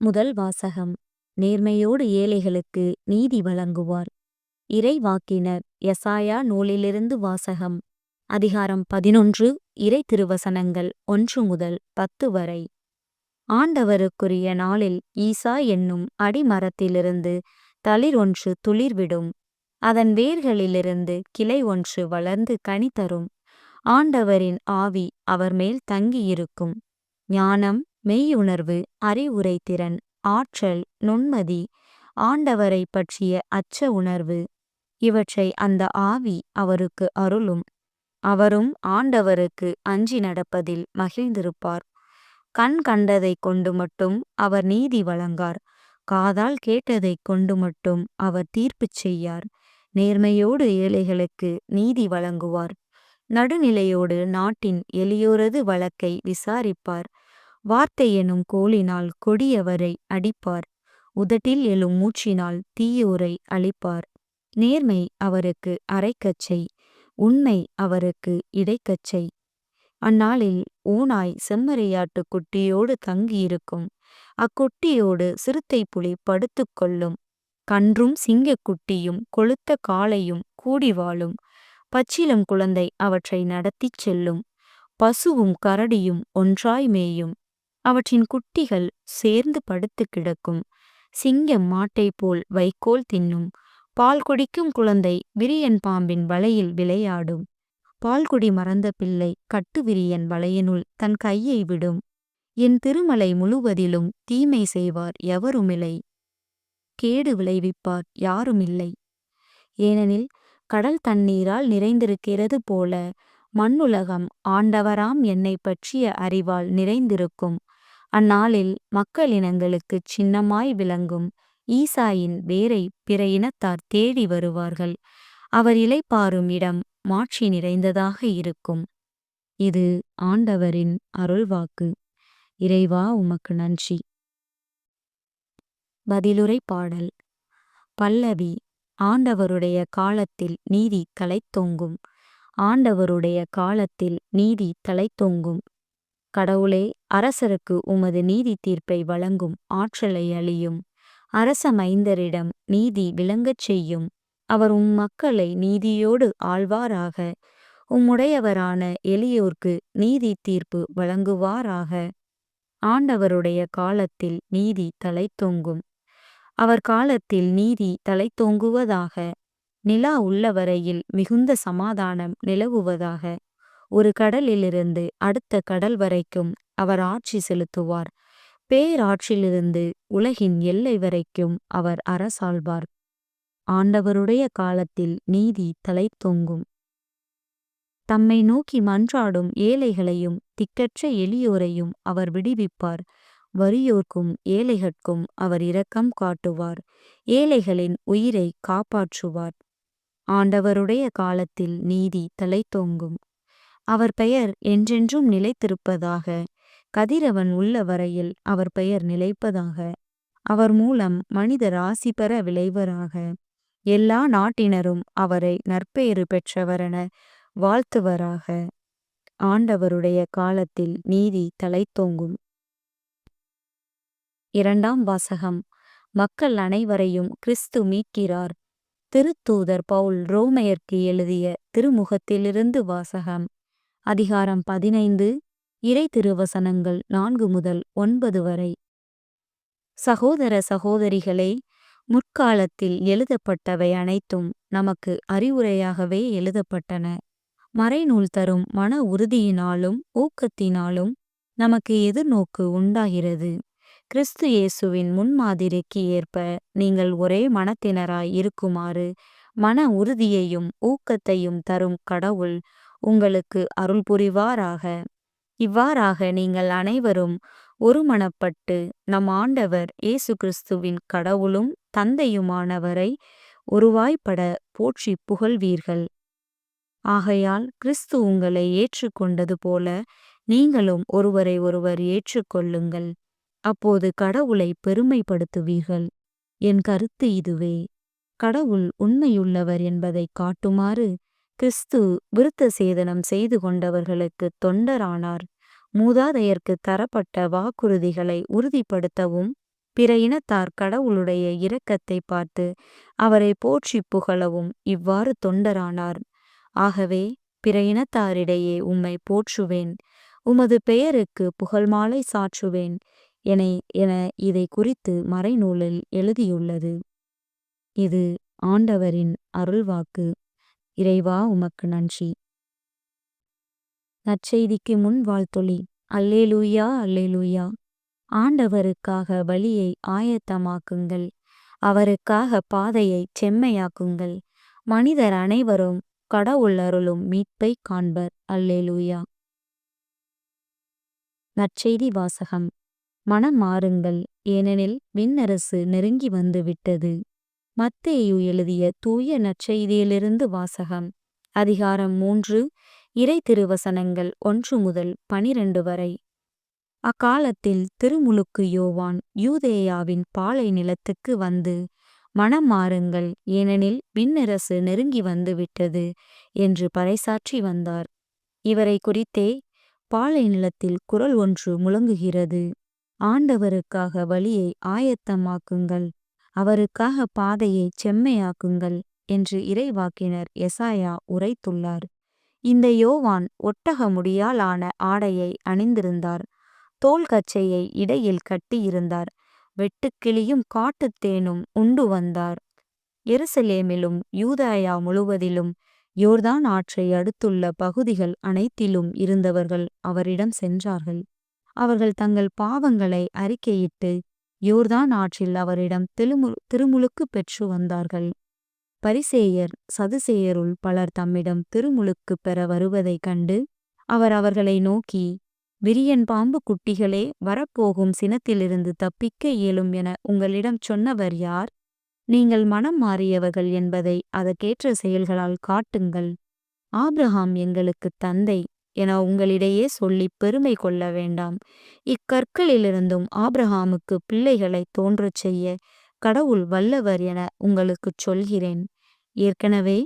முதல் வாசகம் நேர்மையோடு ஏழைகளுக்கு நீதி வழங்குவார். இறை வாக்கினர் எசாயா நூலிலிருந்து வாசகம் அதிகாரம் பதினொன்று இறை திருவசனங்கள் ஒன்று முதல் பத்து வரை. ஆண்டவருக்குரிய நாளில் ஈசா என்னும் அடிமரத்திலிருந்து தளிர் ஒன்று துளிர்விடும் அதன் வேர்களிலிருந்து கிளை ஒன்று வளர்ந்து கனி தரும். ஆண்டவரின் ஆவி அவர் மேல் தங்கியிருக்கும். ஞானம் மெய்யுணர்வு அறிவுரை திறன் ஆற்றல் நுண்மதி ஆண்டவரை பற்றிய அச்ச உணர்வு. இவற்றை அந்த ஆவி அவருக்கு அருளும். அவரும் ஆண்டவருக்கு அஞ்சி நடப்பதில் மகிழ்ந்திருப்பார். கண் கண்டதைக் கொண்டு மட்டும் அவர் நீதி வழங்கார். காதால் கேட்டதைக் கொண்டு மட்டும் அவர் தீர்ப்புச் செய்யார். நேர்மையோடு ஏழைகளுக்கு நீதி வழங்குவார். நடுநிலையோடு நாட்டின் எளியோரது வழக்கை விசாரிப்பார். வார்த்தை எனும் கோலினால் கொடியவரை அடிப்பார். உதட்டில் எழும் மூச்சினால் தீயோரை அழிப்பார். நேர்மை அவருக்கு அரைக்கச்சை உண்மை அவருக்கு இடைக்கச்சை அந்நாளில் ஓனாய் செம்மறியாட்டு குட்டியோடு தங்கியிருக்கும். அக்குட்டியோடு சிறுத்தை புலி படுத்துக்கொள்ளும் கன்றும் சிங்கக்குட்டியும் கொளுத்த காளையும் கூடி வாழும். பச்சிலம் குழந்தை அவற்றை நடத்திச் செல்லும். பசுவும் கரடியும் ஒன்றாய் மேயும். அவற்றின் குட்டிகள் சேர்ந்து படுத்து கிடக்கும். சிங்கம் மாட்டை போல் வைக்கோல் தின்னும். பால் குடிக்கும் குழந்தை விரியன் பாம்பின் வலையில் விளையாடும். பால்குடி மறந்த பிள்ளை கட்டுவிரியன் வலையினுள் தன் கையை விடும். என் திருமலை முழுவதிலும் தீமை செய்வார் எவருமில்லை. கேடு விளைவிப்பார் யாருமில்லை. ஏனெனில் கடல் தண்ணீரால் நிறைந்திருக்கிறது போல மண்ணுலகம் ஆண்டவராம் என்னை பற்றிய அறிவால் நிறைந்திருக்கும். அந்நாளில் மக்களினங்களுக்குச் சின்னமாய் விளங்கும் ஈசாயின் வேரை பிற இனத்தார் தேடி வருவார்கள். அவர் இலைப்பாரும் இடம் மாட்சி நிறைந்ததாக இருக்கும். இது ஆண்டவரின் அருள்வாக்கு. இறைவா உமக்கு நன்றி. பதிலுரை பாடல். பல்லவி ஆண்டவருடைய காலத்தில் நீதி தலைத்தோங்கும் ஆண்டவருடைய காலத்தில் நீதி தலைத்தோங்கும் கடவுளே அரசருக்கு உமது நீதி தீர்ப்பை வழங்கும் ஆற்றலை அளியும் அரச மைந்தரிடம் நீதி விளங்கச் செய்யும். அவர் உம் மக்களை நீதியோடு ஆழ்வாராக உம்முடையவரான எளியோர்க்கு நீதி தீர்ப்பு வழங்குவாராக. ஆண்டவருடைய காலத்தில் நீதி தலைத்தோங்கும் அவர் காலத்தில் நீதி தலைத்தோங்குவதாக நிலா உள்ளவரையில் மிகுந்த சமாதானம் நிலவுவதாக. ஒரு கடலிலிருந்து அடுத்த கடல் வரைக்கும் அவர் ஆட்சி செலுத்துவார். பேராட்சியிலிருந்து உலகின் எல்லை வரைக்கும் அவர் அரசாள்வார். ஆண்டவருடைய காலத்தில் நீதி தலை தொங்கும் தம்மை நோக்கி மன்றாடும் ஏழைகளையும் திக்கற்ற எளியோரையும் அவர் விடுவிப்பார். வறியோர்க்கும் ஏழைகட்கும் அவர் இரக்கம் காட்டுவார். ஏழைகளின் உயிரை காப்பாற்றுவார். ஆண்டவருடைய காலத்தில் நீதி தலைத்தோங்கும் அவர் பெயர் என்றென்றும் நிலைத்திருப்பதாக கதிரவன் உள்ள வரையில் அவர் பெயர் நிலைப்பதாக அவர் மூலம் மனித ராசி பெற விளைவராக எல்லா நாட்டினரும் அவரை நற்பெயரு பெற்றவரென வாழ்த்துவராக. ஆண்டவருடைய காலத்தில் நீதி தலைத்தோங்கும் இரண்டாம் வாசகம். மக்கள் அனைவரையும் கிறிஸ்து மீட்கிறார். திருத்தூதர் பவுல் ரோமையர்க்கு எழுதிய திருமுகத்திலிருந்து வாசகம். அதிகாரம் பதினைந்து இறை திருவசனங்கள் நான்கு முதல் ஒன்பது வரை. சகோதர சகோதரிகளே முற்காலத்தில் எழுதப்பட்டவை அனைத்தும் நமக்கு அறிவுரையாகவே எழுதப்பட்டன. மறைநூல் தரும் மன உறுதியினாலும் ஊக்கத்தினாலும் நமக்கு எதிர்நோக்கு உண்டாகிறது. கிறிஸ்து இயேசுவின் முன்மாதிரிக்கு ஏற்ப நீங்கள் ஒரே மனத்தினராய் இருக்குமாறு மன உறுதியையும் ஊக்கத்தையும் தரும் கடவுள் உங்களுக்கு அருள் புரிவாராக. இவ்வாறாக நீங்கள் அனைவரும் ஒருமனப்பட்டு நம் ஆண்டவர் இயேசு கிறிஸ்துவின் கடவுளும் தந்தையுமானவரை ஒருவாய்ப்பட போற்றி புகழ்வீர்கள். ஆகையால் கிறிஸ்து உங்களை ஏற்றுக்கொண்டது போல நீங்களும் ஒருவரை ஒருவர் ஏற்றுக்கொள்ளுங்கள். அப்போது கடவுளை பெருமைப்படுத்துவீர்கள். என் கருத்து இதுவே. கடவுள் உண்மையுள்ளவர் என்பதை காட்டுமாறு கிறிஸ்து விருத்த சேதனம் செய்து கொண்டவர்களுக்கு தொண்டரானார். மூதாதையர்க்கு தரப்பட்ட வாக்குறுதிகளை உறுதிப்படுத்தவும் பிற இனத்தார் கடவுளுடைய இரக்கத்தை பார்த்து அவரை போற்றி புகழவும் இவ்வாறு தொண்டரானார். ஆகவே பிற இனத்தாரிடையே உம்மை போற்றுவேன். உமது பெயருக்கு புகழ்மாலை சாற்றுவேன். என என இதை குறித்து மறைநூலில் எழுதியுள்ளது. இது ஆண்டவரின் அருள்வாக்கு. இறைவா உமக்கு நன்றி. நற்செய்திக்கு முன் வாழ்த்தொளி அல்லேலூயா அல்லேலூயா. ஆண்டவருக்காக வழியை ஆயத்தமாக்குங்கள். அவருக்காக பாதையை செம்மையாக்குங்கள். மனிதர் அனைவரும் கடவுள் அருளும் மீட்பை காண்பர். அல்லேலூயா. நற்செய்தி வாசகம். மனம் மாறுங்கள். ஏனெனில் விண்ணரசு நெருங்கி வந்து விட்டது மத்தேயு எழுதிய தூய நற்செய்தியிலிருந்து வாசகம். அதிகாரம் மூன்று இறை திருவசனங்கள் ஒன்று முதல் பனிரெண்டு வரை. அக்காலத்தில் திருமுழுக்கு யோவான் யூதேயாவின் பாலை நிலத்துக்கு வந்து மனம் மாறுங்கள். ஏனெனில் விண்ணரசு நெருங்கி வந்து விட்டது என்று பறைசாற்றி வந்தார். இவரை குறித்தே பாலை நிலத்தில் குரல் ஒன்று முழங்குகிறது. ஆண்டவருக்காக வழியை ஆயத்தமாக்குங்கள். அவருக்காக பாதையை செம்மையாக்குங்கள் என்று இறைவாக்கினர் எசாயா உரைத்துள்ளார். இந்த யோவான் ஒட்டக முடியாலான ஆடையை அணிந்திருந்தார். தோல் கச்சையை இடையில் கட்டியிருந்தார். வெட்டுக்கிளியும் காட்டுத்தேனும் உண்டு வந்தார். எருசலேமிலும் யூதாயா முழுவதிலும் யோர்தான் ஆற்றை அடுத்துள்ள பகுதிகள் அனைத்திலும் இருந்தவர்கள் அவரிடம் சென்றார்கள். அவர்கள் தங்கள் பாவங்களை அறிக்கையிட்டு யோர்தான் ஆற்றில் அவரிடம் திருமு திருமுழுக்கு பெற்று வந்தார்கள். பரிசேயர் சதுசேயருள் பலர் தம்மிடம் திருமுழுக்கு பெற வருவதைக் கண்டு அவர் அவர்களை நோக்கி விரியன் பாம்பு குட்டிகளே வரப்போகும் சினத்திலிருந்து தப்பிக்க இயலும் என உங்களிடம் சொன்னவர் யார்? நீங்கள் மனம் மாறியவர்கள் என்பதை அதற்கேற்ற செயல்களால் காட்டுங்கள். ஆப்ரஹாம் எங்களுக்கு தந்தை என உங்களிடையே சொல்லி பெருமை கொள்ள வேண்டாம். இக்கற்களிலிருந்தும் ஆபிரகாமுக்கு பிள்ளைகளை தோன்றச் செய்ய கடவுள் வல்லவர் என உங்களுக்குச் சொல்கிறேன். ஏற்கனவே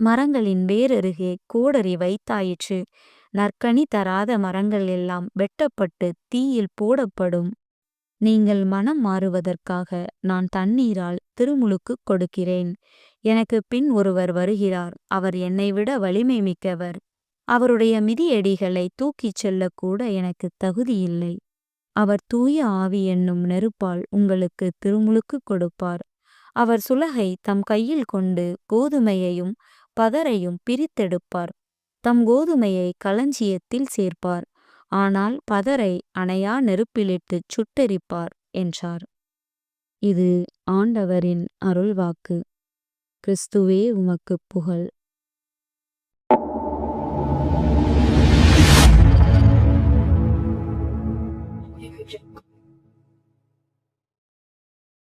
மரங்களின் வேரருகே கோடரி வைத்தாயிற்று. நற்கனி தராத மரங்கள் எல்லாம் வெட்டப்பட்டு தீயில் போடப்படும். நீங்கள் மனம் மாறுவதற்காக நான் தண்ணீரால் திருமுழுக்கு கொடுக்கிறேன். எனக்கு பின் ஒருவர் வருகிறார். அவர் என்னை விட வலிமை மிக்கவர். அவருடைய மிதியடிகளை தூக்கிச் செல்லக்கூட எனக்கு தகுதியில்லை. அவர் தூய ஆவி என்னும் நெருப்பால் உங்களுக்கு திருமுழுக்கு கொடுப்பார். அவர் சுலகை தம் கையில் கொண்டு கோதுமையையும் பதரையும் பிரித்தெடுப்பார். தம் கோதுமையை களஞ்சியத்தில் சேர்ப்பார். ஆனால் பதரை அணையா நெருப்பிலிட்டுச் சுட்டெரிப்பார் என்றார். இது ஆண்டவரின் அருள்வாக்கு. கிறிஸ்துவே உமக்குப் புகழ்.